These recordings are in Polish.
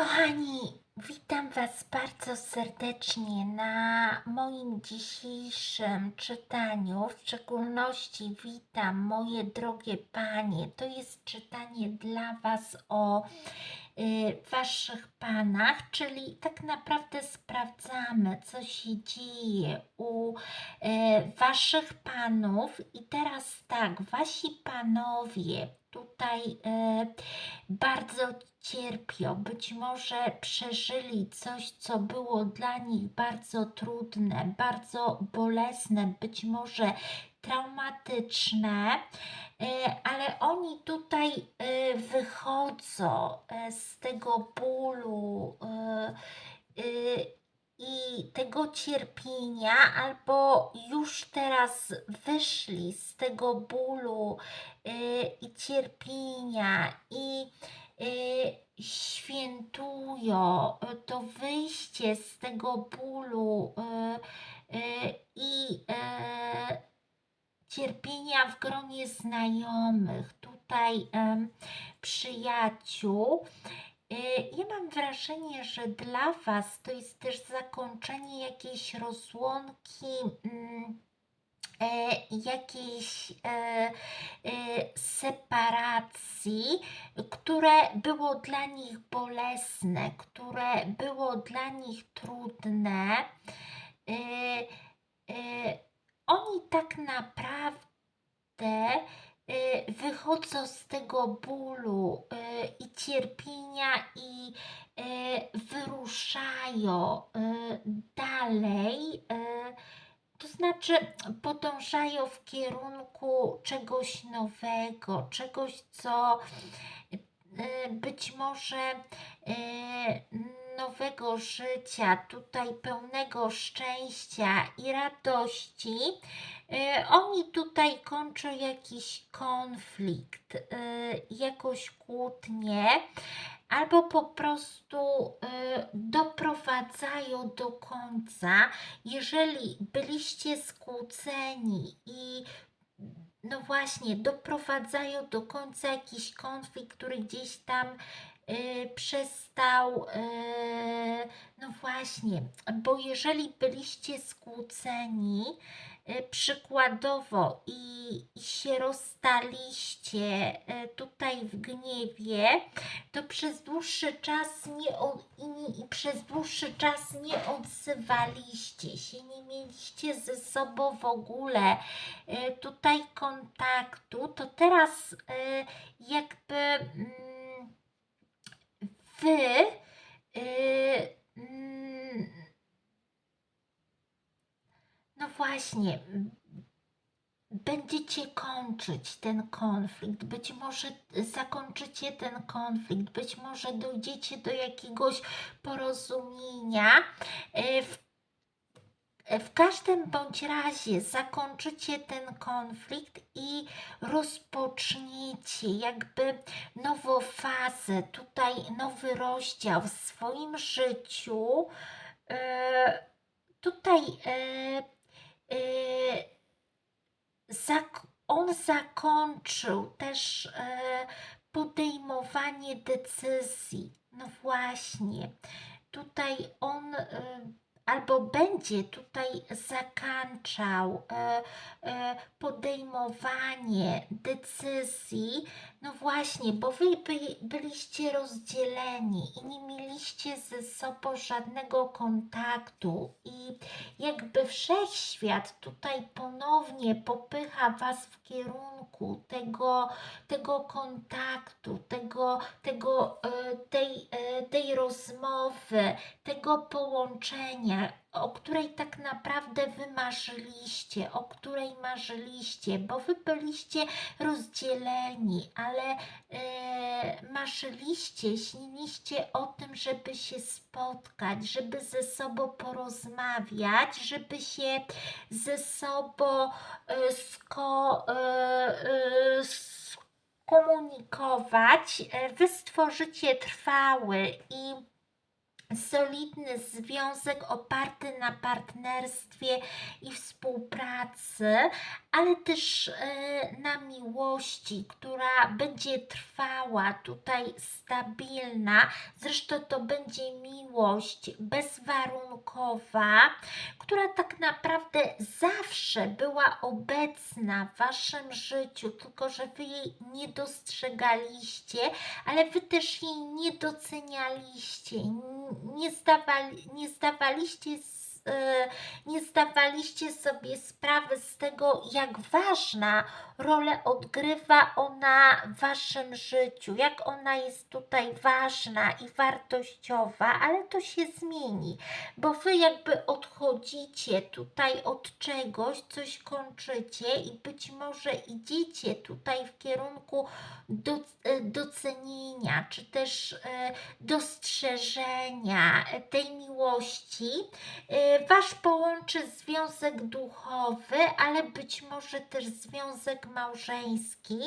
Kochani, witam Was bardzo serdecznie na moim dzisiejszym czytaniu. W szczególności witam moje drogie panie. To jest czytanie dla Was o y, Waszych panach, czyli tak naprawdę sprawdzamy, co się dzieje u y, Waszych panów. I teraz tak, Wasi panowie tutaj y, bardzo cierpią, być może przeżyli coś, co było dla nich bardzo trudne, bardzo bolesne, być może traumatyczne, e, ale oni tutaj e, wychodzą e, z tego bólu i tego cierpienia, albo już teraz wyszli z tego bólu i cierpienia. I y, świętują y, to wyjście z tego bólu y, y, i y, cierpienia w gronie znajomych, tutaj przyjaciół. Y, Ja mam wrażenie, że dla Was to jest też zakończenie jakiejś rozłąki. E, jakiejś e, e, separacji, które było dla nich bolesne, które było dla nich trudne. Oni tak naprawdę wychodzą z tego bólu i cierpienia i wyruszają dalej. To znaczy, podążają w kierunku czegoś nowego, czegoś, co e, być może e, nowego życia, tutaj pełnego szczęścia i radości. E, Oni tutaj kończą jakiś konflikt, jakąś kłótnię, albo po prostu e, doprowadzają do końca jeżeli byliście skłóceni i no właśnie, doprowadzają do końca jakiś konflikt, który gdzieś tam y, przestał, y, no właśnie, bo jeżeli byliście skłóceni, y, przykładowo i, się rozstaliście y, tutaj w gniewie, to przez dłuższy czas nie i, i przez dłuższy czas nie odzywaliście się, nie mieliście ze sobą w ogóle e, tutaj kontaktu, to teraz e, jakby mm, wy e, mm, no właśnie będziecie kończyć ten konflikt, być może zakończycie ten konflikt, być może dojdziecie do jakiegoś porozumienia. E, W w każdym bądź razie zakończycie ten konflikt i rozpoczniecie jakby nową fazę, tutaj nowy rozdział w swoim życiu. E, tutaj e, e, zak- on zakończył też e, podejmowanie decyzji. No właśnie, tutaj on e, albo będzie tutaj zakańczał e, e, podejmowanie decyzji. No właśnie, bo wy by, byliście rozdzieleni i nie mieliście ze sobą żadnego kontaktu i jakby wszechświat tutaj ponownie popycha was w kierunku tego, tego kontaktu, tego, tego, e, tej, tej rozmowy, tego połączenia, o której tak naprawdę wy marzyliście, o której marzyliście, bo wy byliście rozdzieleni, ale e, marzyliście, śniliście o tym, żeby się spotkać, żeby ze sobą porozmawiać, żeby się ze sobą e, sko, e, skomunikować. Wy stworzycie trwały i solidny związek oparty na partnerstwie i współpracy, ale też e, na miłości, która będzie trwała, tutaj stabilna. Zresztą to będzie miłość bezwarunkowa, która tak naprawdę zawsze była obecna w waszym życiu, tylko że wy jej nie dostrzegaliście, ale wy też jej nie docenialiście, nie, zdawali, nie zdawaliście s- e, nie zdawaliście sobie sprawy z tego, jak ważna rolę odgrywa ona w waszym życiu, jak ona jest tutaj ważna i wartościowa, ale to się zmieni, bo wy jakby odchodzicie tutaj od czegoś, coś kończycie i być może idziecie tutaj w kierunku do, e, docenienia, czy też e, dostrzeżenia e, tej miłości. E, Was połączy związek duchowy, ale być może też związek małżeński.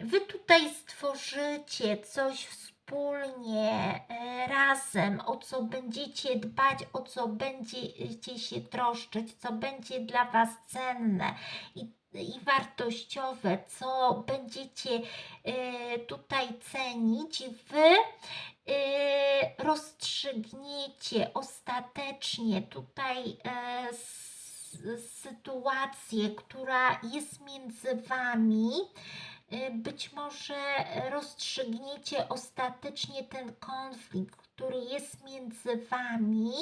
Wy tutaj stworzycie coś wspólnie, e, razem, o co będziecie dbać, o co będziecie się troszczyć, co będzie dla Was cenne i wartościowe, co będziecie e, tutaj cenić. Wy e, rozstrzygniecie ostatecznie tutaj e, sytuację, która jest między Wami. E, Być może rozstrzygniecie ostatecznie ten konflikt, który jest między Wami.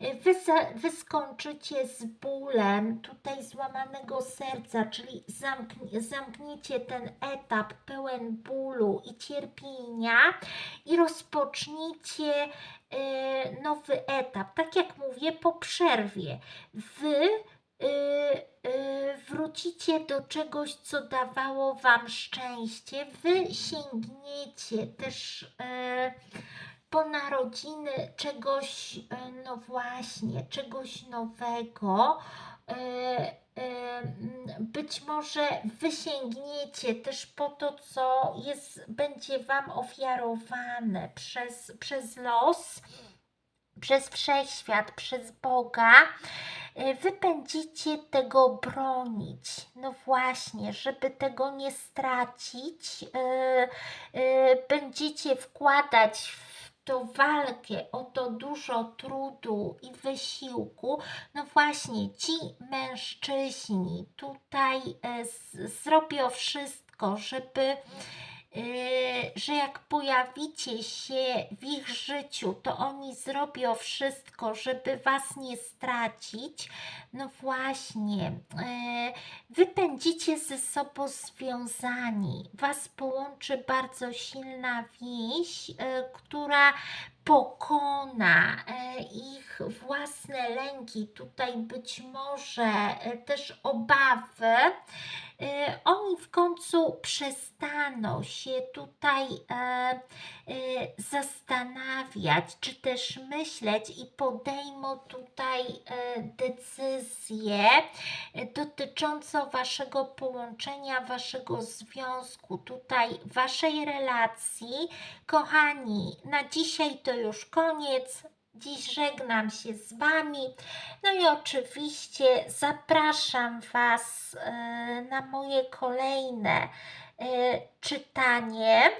E, Wy, wy skończycie z bólem tutaj złamanego serca, czyli zamknie, zamkniecie ten etap pełen bólu i cierpienia i rozpoczniecie e, nowy etap. Tak jak mówię, po przerwie. Wy wrócicie do czegoś, co dawało Wam szczęście. Wy sięgniecie też e, po narodziny czegoś, no właśnie, czegoś nowego. Być może wy sięgniecie też po to, co jest, będzie Wam ofiarowane przez, przez los przez wszechświat, przez Boga, y, wy będziecie tego bronić. No właśnie, żeby tego nie stracić, y, y, będziecie wkładać w tą walkę o to dużo trudu i wysiłku. No właśnie, ci mężczyźni tutaj z- zrobią wszystko, żeby że jak pojawicie się w ich życiu, to oni zrobią wszystko, żeby was nie stracić. No właśnie, yy, wy będziecie ze sobą związani. Was połączy bardzo silna więź, yy, która pokona e, ich własne lęki, tutaj być może e, też obawy, e, oni w końcu przestaną się tutaj zastanawiać, czy też myśleć i podejmą tutaj decyzję dotyczącą waszego połączenia, waszego związku, tutaj waszej relacji. Kochani, na dzisiaj to już koniec. Dziś żegnam się z Wami. No i oczywiście zapraszam Was e, na moje kolejne e, czytanie